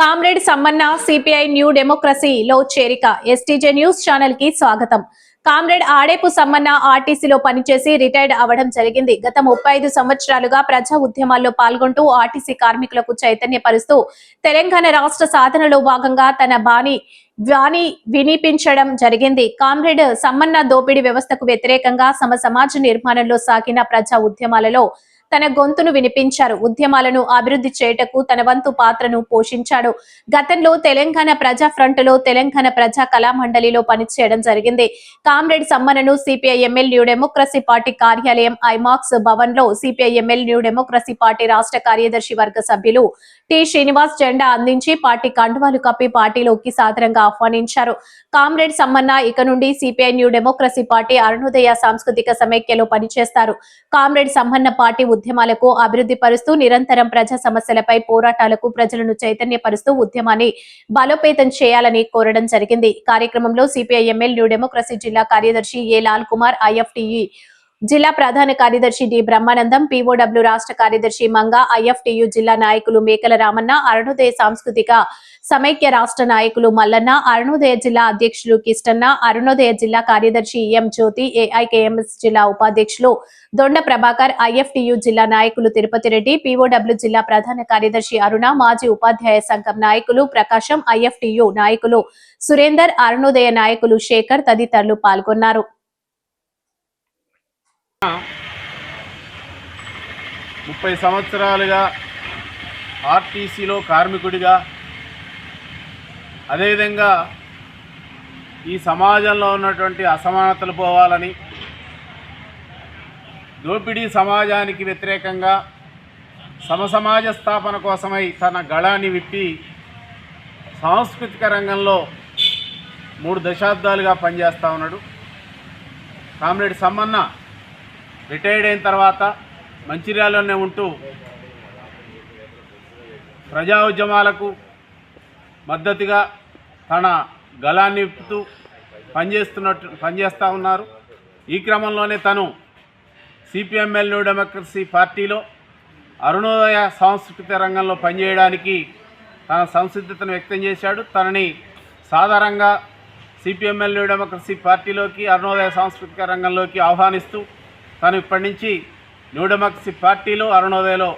Comrade Sammanna CPI new డెమోక్రసీలో చేరిక. STJ news ఛానల్కి స్వాగతం. కామ్రేడ్ ఆడేపు సమ్మన్న ఆర్టీసీలో పనిచేసి రిటైర్డ్ అవ్వడం జరిగింది. గత ముప్పై ఐదు సంవత్సరాలుగా ప్రజా ఉద్యమాల్లో పాల్గొంటూ ఆర్టీసీ కార్మికులకు చైతన్యపరుస్తూ తెలంగాణ రాష్ట్ర సాధనలో భాగంగా తన బాణి వాణి వినిపించడం జరిగింది. కామ్రేడ్ సమ్మన్న దోపిడీ వ్యవస్థకు వ్యతిరేకంగా సమ సమాజ నిర్మాణంలో సాగిన ప్రజా ఉద్యమాలలో తన గొంతును వినిపించారు. ఉద్యమాలను అభివృద్ధి చేయటకు తన వంతు పాత్రను పోషించాడు. గతంలో తెలంగాణ ప్రజా ఫ్రంట్లో తెలంగాణ ప్రజా కళా మండలిలో పనిచేయడం జరిగింది. Comrade సమ్మనను CPI ML new democracy party కార్యాలయం ఐమాక్స్ భవన్లో CPI ML new democracy party రాష్ట్ర కార్యదర్శి వర్గ సభ్యులు టి. శ్రీనివాస్ జెండా అందించి పార్టీ కండువాలు కప్పి పార్టీలోకి సాదరంగా ఆహ్వానించారు. కామ్రేడ్ సమ్మన్న ఇక నుండి CPI new democracy party Arunodaya సాంస్కృతిక సమైక్యలో పనిచేస్తారు. కామ్రేడ్ సమ్మన్న పార్టీ ఉద్యమాలకు అభివృద్ధి పరుస్తూ నిరంతరం ప్రజా సమస్యలపై పోరాటాలకు ప్రజలను చైతన్యపరుస్తూ ఉద్యమాన్ని బలోపేతం చేయాలని కోరడం జరిగింది. కార్యక్రమంలో సిపిఐ ఎంఎల్ న్యూ డెమోక్రసీ జిల్లా కార్యదర్శి ఏ లాల్ కుమార్ ఐఎఫ్టిఈ జిల్లా ప్రధాన కార్యదర్శి డి బ్రహ్మానందం పీఓడబ్ల్యూ రాష్ట్ర కార్యదర్శి మంగ ఐఎఫ్టియు జిల్లా నాయకులు మేకల రామన్న అరుణోదయ సాంస్కృతిక సమైక్య రాష్ట్ర నాయకులు మల్లన్న అరుణోదయ జిల్లా అధ్యక్షులు కిష్టన్న అరుణోదయ జిల్లా కార్యదర్శి ఎం జ్యోతి ఏఐకేఎంఎస్ జిల్లా ఉపాధ్యక్షులు దొండ ప్రభాకర్ ఐఎఫ్టియు జిల్లా నాయకులు తిరుపతి రెడ్డి పీఓడబ్ల్యూ జిల్లా ప్రధాన కార్యదర్శి అరుణ మాజీ ఉపాధ్యాయ సంఘం నాయకులు ప్రకాశం ఐఎఫ్టియు నాయకులు సురేందర్ అరుణోదయ నాయకులు శేఖర్ తదితరులు పాల్గొన్నారు. ముప్పై సంవత్సరాలుగా ఆర్టీసీలో కార్మికుడిగా అదేవిధంగా ఈ సమాజంలో ఉన్నటువంటి అసమానతలు పోవాలని దోపిడీ సమాజానికి వ్యతిరేకంగా సమసమాజ స్థాపన కోసమై తన గళాన్ని విప్పి సాంస్కృతిక రంగంలో మూడు దశాబ్దాలుగా పనిచేస్తూ ఉన్నాడు. కామ్రేడ్ సమ్మన్న రిటైర్డ్ అయిన తర్వాత మంచిర్యాలలోనే ఉంటూ ప్రజా ఉద్యమాలకు మద్దతుగా తన గలాన్ని పనిచేస్తున్నట్టు పనిచేస్తూ ఉన్నారు. ఈ క్రమంలోనే తను సిపిఎంఎల్ న్యూ డెమోక్రసీ పార్టీలో అరుణోదయ సాంస్కృతిక రంగంలో పనిచేయడానికి తన సంసిద్ధతను వ్యక్తం చేశాడు. తనని సాధారణంగా సిపిఎంఎల్ న్యూ డెమోక్రసీ పార్టీలోకి అరుణోదయ సాంస్కృతిక రంగంలోకి ఆహ్వానిస్తూ తను ఇప్పటి నుంచి న్యూ డెమోక్రసీ పార్టీలో అరుణోదయలో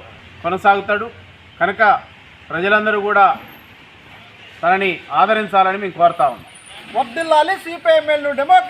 కొనసాగుతాడు. కనుక ప్రజలందరూ కూడా తనని ఆదరించాలని మేము కోరుతా ఉన్నాం. వర్దిల్లాలి సిపిఐఎంఎల్ డెమోక్రసీ